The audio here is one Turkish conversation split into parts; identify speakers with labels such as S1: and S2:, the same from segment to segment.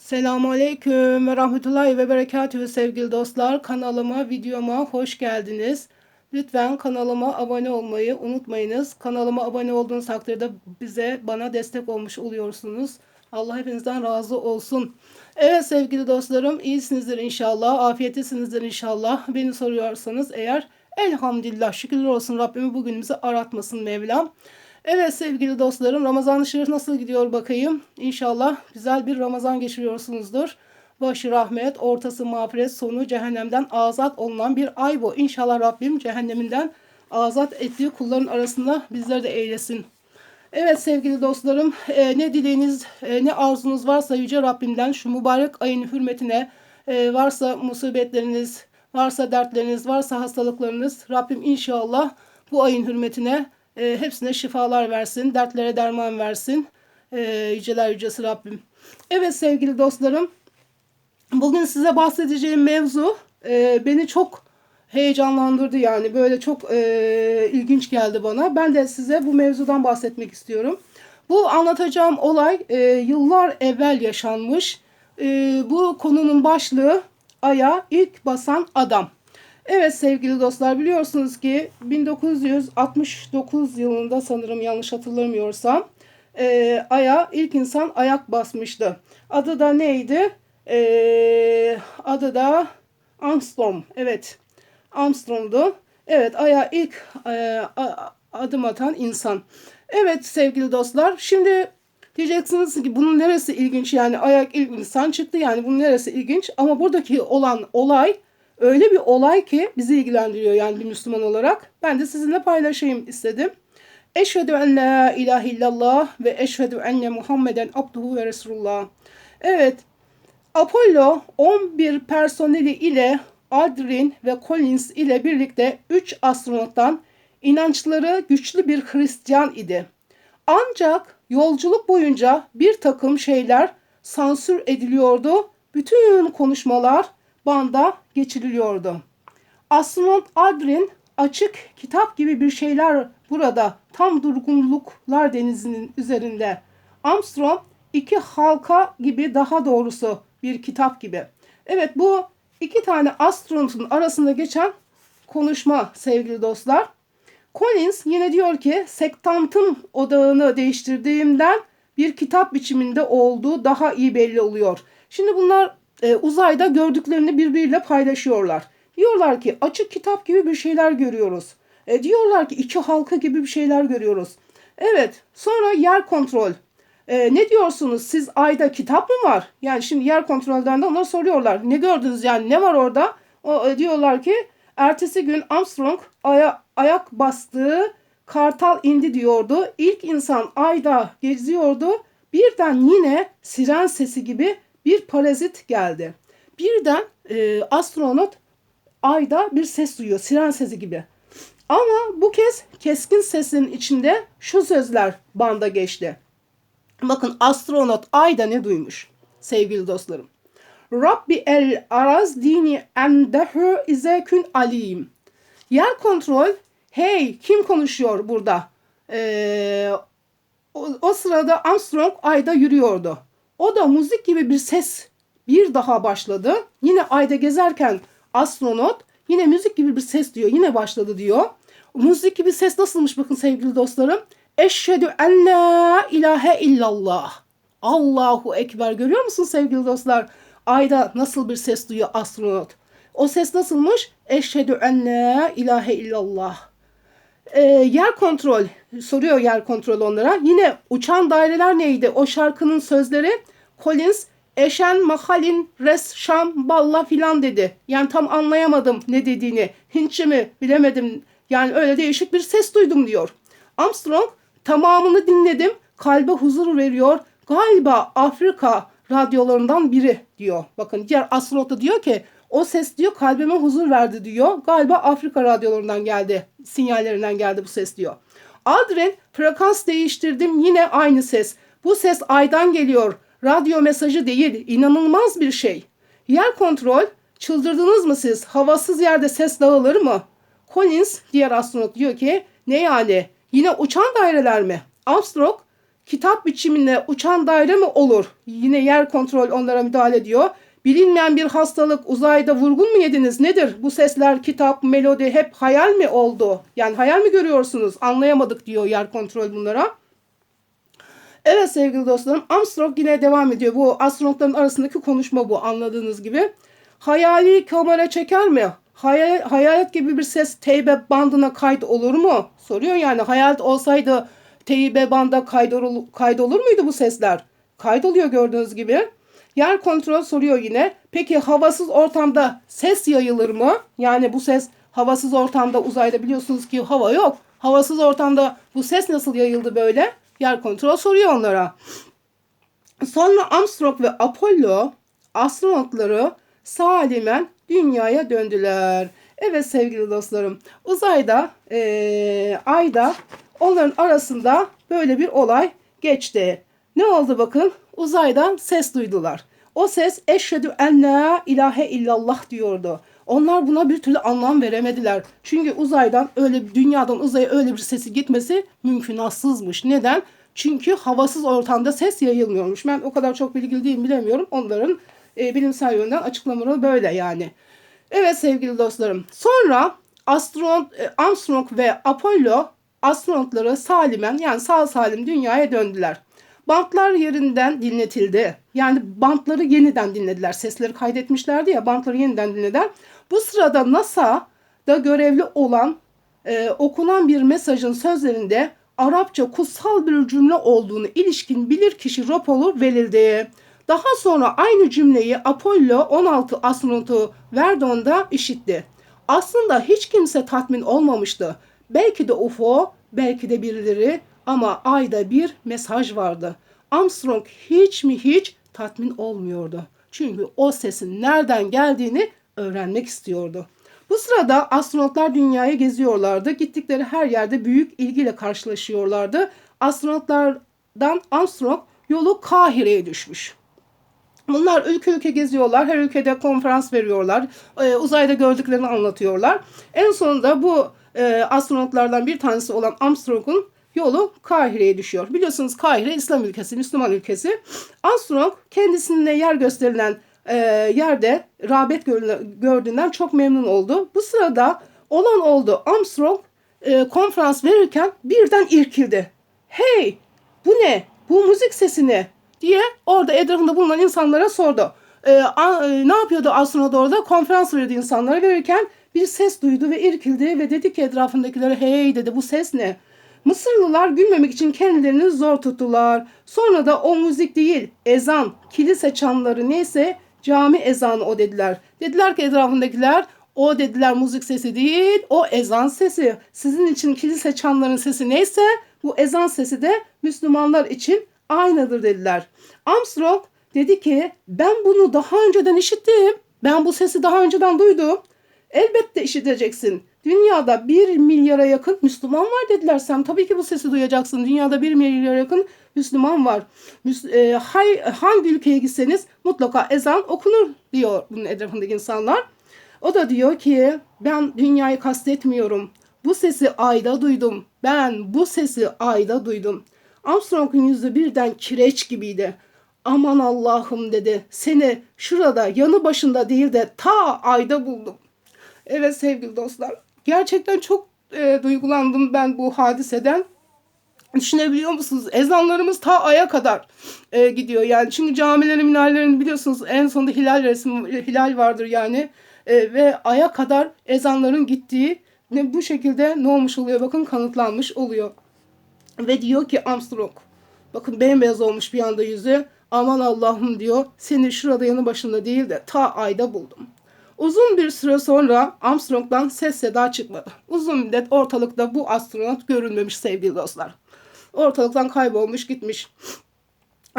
S1: Selamun Aleyküm ve Rahmetullahi ve Berekatühü sevgili dostlar. Kanalıma, videoma hoş geldiniz. Lütfen kanalıma abone olmayı unutmayınız. Kanalıma abone olduğunuz takdirde bize, bana destek olmuş oluyorsunuz. Allah hepinizden razı olsun. Evet sevgili dostlarım, iyisinizdir inşallah, afiyetlisinizdir inşallah. Beni soruyorsanız eğer elhamdülillah şükürler olsun Rabbimi bugünümüzü aratmasın Mevlam. Evet sevgili dostlarım Ramazan-ı Şerif nasıl gidiyor bakayım. İnşallah güzel bir Ramazan geçiriyorsunuzdur. Başı rahmet, ortası mağfiret, sonu cehennemden azat olunan bir ay bu. İnşallah Rabbim cehenneminden azat ettiği kulların arasında bizleri de eylesin. Evet sevgili dostlarım e, ne dileğiniz e, ne arzunuz varsa Yüce Rabbimden şu mübarek ayın hürmetine e, varsa musibetleriniz, varsa dertleriniz, varsa hastalıklarınız Rabbim inşallah bu ayın hürmetine e, hepsine şifalar versin, dertlere derman versin. E, yüceler yücesi Rabbim. Evet sevgili dostlarım, bugün size bahsedeceğim mevzu e, beni çok heyecanlandırdı yani böyle çok e, ilginç geldi bana. Ben de size bu mevzudan bahsetmek istiyorum. Bu anlatacağım olay e, yıllar evvel yaşanmış. E, bu konunun başlığı Ay'a ilk basan adam. Evet sevgili dostlar biliyorsunuz ki 1969 yılında sanırım yanlış hatırlamıyorsam e, Ay'a ilk insan ayak basmıştı. Adı da neydi? E, adı da Armstrong. Evet Armstrong'du. Evet Ay'a ilk e, adım atan insan. Evet sevgili dostlar şimdi diyeceksiniz ki bunun neresi ilginç yani ayak ilk insan çıktı yani bunun neresi ilginç ama buradaki olan olay öyle bir olay ki bizi ilgilendiriyor yani bir Müslüman olarak. Ben de sizinle paylaşayım istedim. Eşhedü en la ilahe illallah ve eşhedü enne Muhammeden abduhu ve resulullah. Evet, Apollo 11 personeli ile Aldrin ve Collins ile birlikte 3 astronottan inançları güçlü bir Hristiyan idi. Ancak yolculuk boyunca bir takım şeyler sansür ediliyordu. Bütün konuşmalar banda geçiriliyordu. Astronot Aldrin açık kitap gibi bir şeyler burada tam durgunluklar denizinin üzerinde. Armstrong iki halka gibi daha doğrusu bir kitap gibi. Evet bu iki tane astronotun arasında geçen konuşma sevgili dostlar. Collins yine diyor ki sektantın odağını değiştirdiğimden bir kitap biçiminde olduğu daha iyi belli oluyor. Şimdi bunlar e, uzayda gördüklerini birbiriyle paylaşıyorlar. Diyorlar ki açık kitap gibi bir şeyler görüyoruz. E, diyorlar ki iki halka gibi bir şeyler görüyoruz. Evet sonra yer kontrol. E, ne diyorsunuz siz ayda kitap mı var? Yani şimdi yer kontrolden de onlara soruyorlar. Ne gördünüz yani ne var orada? O, e, diyorlar ki ertesi gün Armstrong aya, ayak bastığı kartal indi diyordu. İlk insan ayda geziyordu. Birden yine siren sesi gibi bir parazit geldi. Birden e, astronot ayda bir ses duyuyor. Siren sesi gibi. Ama bu kez keskin sesin içinde şu sözler banda geçti. Bakın astronot ayda ne duymuş sevgili dostlarım. Rabbi el araz dini endehu izekün alim. Yer kontrol. Hey kim konuşuyor burada? Ee, o, o sırada Armstrong ayda yürüyordu. O da müzik gibi bir ses bir daha başladı. Yine ayda gezerken astronot yine müzik gibi bir ses diyor. Yine başladı diyor. Müzik gibi ses nasılmış bakın sevgili dostlarım. Eşhedü en la ilahe illallah. Allahu Ekber. Görüyor musun sevgili dostlar? Ayda nasıl bir ses duyuyor astronot. O ses nasılmış? Eşhedü en la ilahe illallah. E, yer kontrol soruyor yer kontrol onlara. Yine uçan daireler neydi? O şarkının sözleri Collins Eşen mahalin res şam balla filan dedi. Yani tam anlayamadım ne dediğini. Hintçe mi bilemedim. Yani öyle değişik bir ses duydum diyor. Armstrong tamamını dinledim. Kalbe huzur veriyor. Galiba Afrika radyolarından biri diyor. Bakın diğer astronot da diyor ki o ses diyor kalbime huzur verdi diyor. Galiba Afrika radyolarından geldi. Sinyallerinden geldi bu ses diyor. Aldrin frekans değiştirdim yine aynı ses. Bu ses aydan geliyor. Radyo mesajı değil. İnanılmaz bir şey. Yer kontrol. Çıldırdınız mı siz? Havasız yerde ses dağılır mı? Collins diğer astronot diyor ki ne yani? Yine uçan daireler mi? Armstrong kitap biçiminde uçan daire mi olur? Yine yer kontrol onlara müdahale ediyor. Bilinmeyen bir hastalık uzayda vurgun mu yediniz? Nedir? Bu sesler, kitap, melodi hep hayal mi oldu? Yani hayal mi görüyorsunuz? Anlayamadık diyor yer kontrol bunlara. Evet sevgili dostlarım Armstrong yine devam ediyor. Bu astronotların arasındaki konuşma bu anladığınız gibi. Hayali kamera çeker mi? Hayal, hayalet gibi bir ses teybe bandına kayıt olur mu? Soruyor yani hayalet olsaydı teybe banda kaydol, kaydolur muydu bu sesler? Kaydoluyor gördüğünüz gibi. Yer kontrol soruyor yine. Peki havasız ortamda ses yayılır mı? Yani bu ses havasız ortamda uzayda biliyorsunuz ki hava yok. Havasız ortamda bu ses nasıl yayıldı böyle? Yer kontrol soruyor onlara. Sonra Armstrong ve Apollo astronotları salimen dünyaya döndüler. Evet sevgili dostlarım uzayda eee, ayda onların arasında böyle bir olay geçti. Ne oldu bakın uzaydan ses duydular. O ses eşhedü en la ilahe illallah diyordu. Onlar buna bir türlü anlam veremediler. Çünkü uzaydan öyle dünyadan uzaya öyle bir sesi gitmesi mümkünatsızmış. Neden? Çünkü havasız ortamda ses yayılmıyormuş. Ben o kadar çok bilgili değilim bilemiyorum. Onların e, bilimsel yönden açıklamaları böyle yani. Evet sevgili dostlarım. Sonra astronot e, Armstrong ve Apollo astronotları salimen yani sağ salim dünyaya döndüler. Bantlar yerinden dinletildi. Yani bantları yeniden dinlediler. Sesleri kaydetmişlerdi ya bantları yeniden dinlediler. Bu sırada NASA'da görevli olan e, okunan bir mesajın sözlerinde Arapça kutsal bir cümle olduğunu ilişkin bilirkişi raporu verildi. Daha sonra aynı cümleyi Apollo 16 astronotu Verdon'da işitti. Aslında hiç kimse tatmin olmamıştı. Belki de UFO, belki de birileri ama ayda bir mesaj vardı. Armstrong hiç mi hiç tatmin olmuyordu. Çünkü o sesin nereden geldiğini öğrenmek istiyordu. Bu sırada astronotlar dünyayı geziyorlardı. Gittikleri her yerde büyük ilgiyle karşılaşıyorlardı. Astronotlardan Armstrong yolu Kahire'ye düşmüş. Bunlar ülke ülke geziyorlar. Her ülkede konferans veriyorlar. Ee, uzayda gördüklerini anlatıyorlar. En sonunda bu e, astronotlardan bir tanesi olan Armstrong'un yolu Kahire'ye düşüyor. Biliyorsunuz Kahire İslam ülkesi, Müslüman ülkesi. Armstrong kendisine yer gösterilen e, yerde rağbet gördüğünden çok memnun oldu. Bu sırada olan oldu. Armstrong e, konferans verirken birden irkildi. Hey bu ne? Bu müzik sesi ne? diye orada etrafında bulunan insanlara sordu. E, a, e, ne yapıyordu astronot orada? Konferans veriyordu insanlara verirken bir ses duydu ve irkildi ve dedi ki etrafındakilere hey dedi bu ses ne? Mısırlılar gülmemek için kendilerini zor tuttular. Sonra da o müzik değil, ezan, kilise çanları neyse cami ezanı o dediler. Dediler ki etrafındakiler o dediler müzik sesi değil, o ezan sesi. Sizin için kilise çanların sesi neyse bu ezan sesi de Müslümanlar için aynıdır dediler. Armstrong dedi ki ben bunu daha önceden işittim. Ben bu sesi daha önceden duydum. Elbette işiteceksin. Dünyada bir milyara yakın Müslüman var dediler. Sen tabii ki bu sesi duyacaksın. Dünyada bir milyara yakın Müslüman var. Müs e, hay, hangi ülkeye gitseniz mutlaka ezan okunur diyor bunun etrafındaki insanlar. O da diyor ki ben dünyayı kastetmiyorum. Bu sesi ayda duydum. Ben bu sesi ayda duydum. Armstrong'un yüzü birden kireç gibiydi. Aman Allah'ım dedi. Seni şurada yanı başında değil de ta ayda buldum. Evet sevgili dostlar. Gerçekten çok e, duygulandım ben bu hadiseden. Düşünebiliyor musunuz? Ezanlarımız ta aya kadar e, gidiyor yani. Çünkü camilerin, minarelerin biliyorsunuz en sonunda hilal resmi, hilal vardır yani. E, ve aya kadar ezanların gittiği ne bu şekilde ne olmuş oluyor? Bakın kanıtlanmış oluyor. Ve diyor ki Armstrong, bakın bembeyaz olmuş bir anda yüzü. Aman Allah'ım diyor, seni şurada yanı başında değil de ta ayda buldum. Uzun bir süre sonra Armstrong'dan ses seda çıkmadı. Uzun müddet ortalıkta bu astronot görülmemiş sevgili dostlar. Ortalıktan kaybolmuş gitmiş.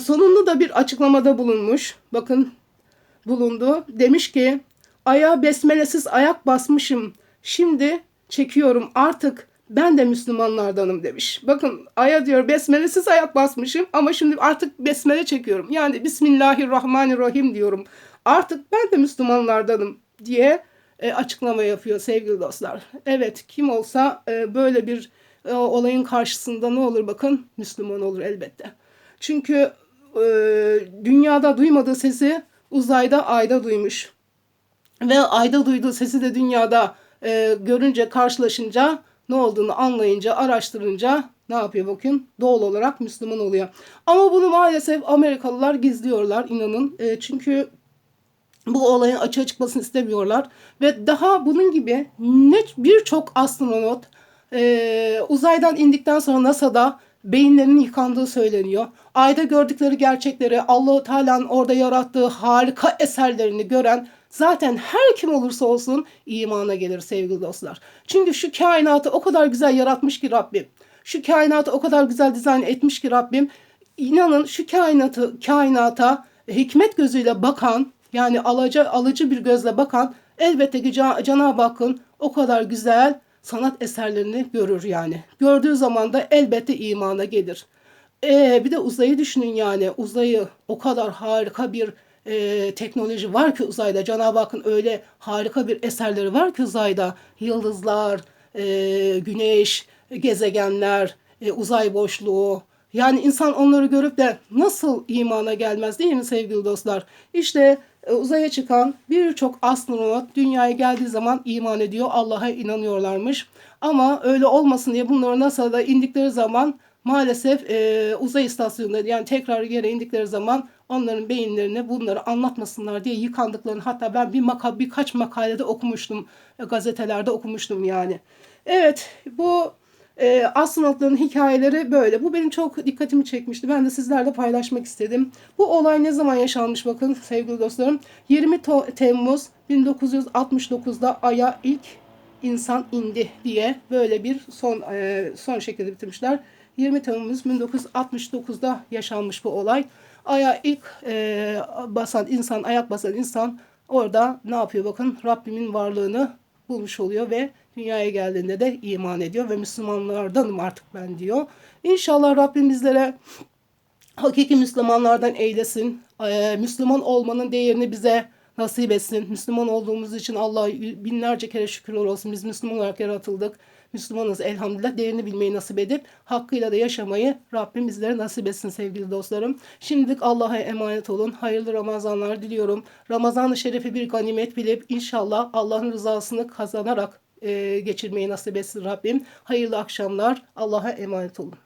S1: Sonunda da bir açıklamada bulunmuş. Bakın bulundu. Demiş ki aya besmelesiz ayak basmışım. Şimdi çekiyorum artık ben de Müslümanlardanım demiş. Bakın aya diyor besmelesiz ayak basmışım ama şimdi artık besmele çekiyorum. Yani Bismillahirrahmanirrahim diyorum. Artık ben de Müslümanlardanım diye e, açıklama yapıyor sevgili dostlar. Evet kim olsa e, böyle bir e, olayın karşısında ne olur bakın? Müslüman olur elbette. Çünkü e, dünyada duymadığı sesi uzayda ayda duymuş. Ve ayda duyduğu sesi de dünyada e, görünce, karşılaşınca, ne olduğunu anlayınca, araştırınca ne yapıyor bakın? Doğal olarak Müslüman oluyor. Ama bunu maalesef Amerikalılar gizliyorlar inanın. E, çünkü bu olayın açığa çıkmasını istemiyorlar. Ve daha bunun gibi ne birçok astronot e, uzaydan indikten sonra NASA'da beyinlerinin yıkandığı söyleniyor. Ayda gördükleri gerçekleri, Allahu Teala'nın orada yarattığı harika eserlerini gören zaten her kim olursa olsun imana gelir sevgili dostlar. Çünkü şu kainatı o kadar güzel yaratmış ki Rabbim. Şu kainatı o kadar güzel dizayn etmiş ki Rabbim. İnanın şu kainatı kainata hikmet gözüyle bakan yani alıcı, alıcı bir gözle bakan elbette ki Cenab-ı Hakk'ın o kadar güzel sanat eserlerini görür yani. Gördüğü zaman da elbette imana gelir. Ee, bir de uzayı düşünün yani. Uzayı o kadar harika bir e, teknoloji var ki uzayda. Cenab-ı Hakk'ın öyle harika bir eserleri var ki uzayda. Yıldızlar, e, güneş, gezegenler, e, uzay boşluğu. Yani insan onları görüp de nasıl imana gelmez değil mi sevgili dostlar? İşte uzaya çıkan birçok astronot dünyaya geldiği zaman iman ediyor. Allah'a inanıyorlarmış. Ama öyle olmasın diye bunları NASA'da indikleri zaman maalesef e, uzay istasyonunda yani tekrar yere indikleri zaman onların beyinlerini bunları anlatmasınlar diye yıkandıklarını hatta ben bir maka birkaç makalede okumuştum e, gazetelerde okumuştum yani. Evet bu e, astronotların hikayeleri böyle. Bu benim çok dikkatimi çekmişti. Ben de sizlerle paylaşmak istedim. Bu olay ne zaman yaşanmış bakın sevgili dostlarım. 20 To- Temmuz 1969'da Ay'a ilk insan indi diye böyle bir son e, son şekilde bitirmişler. 20 Temmuz 1969'da yaşanmış bu olay. Ay'a ilk e, basan insan, ayak basan insan orada ne yapıyor bakın Rabbimin varlığını bulmuş oluyor ve dünyaya geldiğinde de iman ediyor ve Müslümanlardanım artık ben diyor. İnşallah Rabbim bizlere hakiki Müslümanlardan eylesin. Ee, Müslüman olmanın değerini bize nasip etsin. Müslüman olduğumuz için Allah'a binlerce kere şükürler olsun. Biz Müslüman olarak yaratıldık. Müslümanız elhamdülillah. Değerini bilmeyi nasip edip hakkıyla da yaşamayı Rabbim bizlere nasip etsin sevgili dostlarım. Şimdilik Allah'a emanet olun. Hayırlı Ramazanlar diliyorum. Ramazan-ı Şerif'i bir ganimet bilip inşallah Allah'ın rızasını kazanarak geçirmeyi nasip etsin Rabbim. Hayırlı akşamlar. Allah'a emanet olun.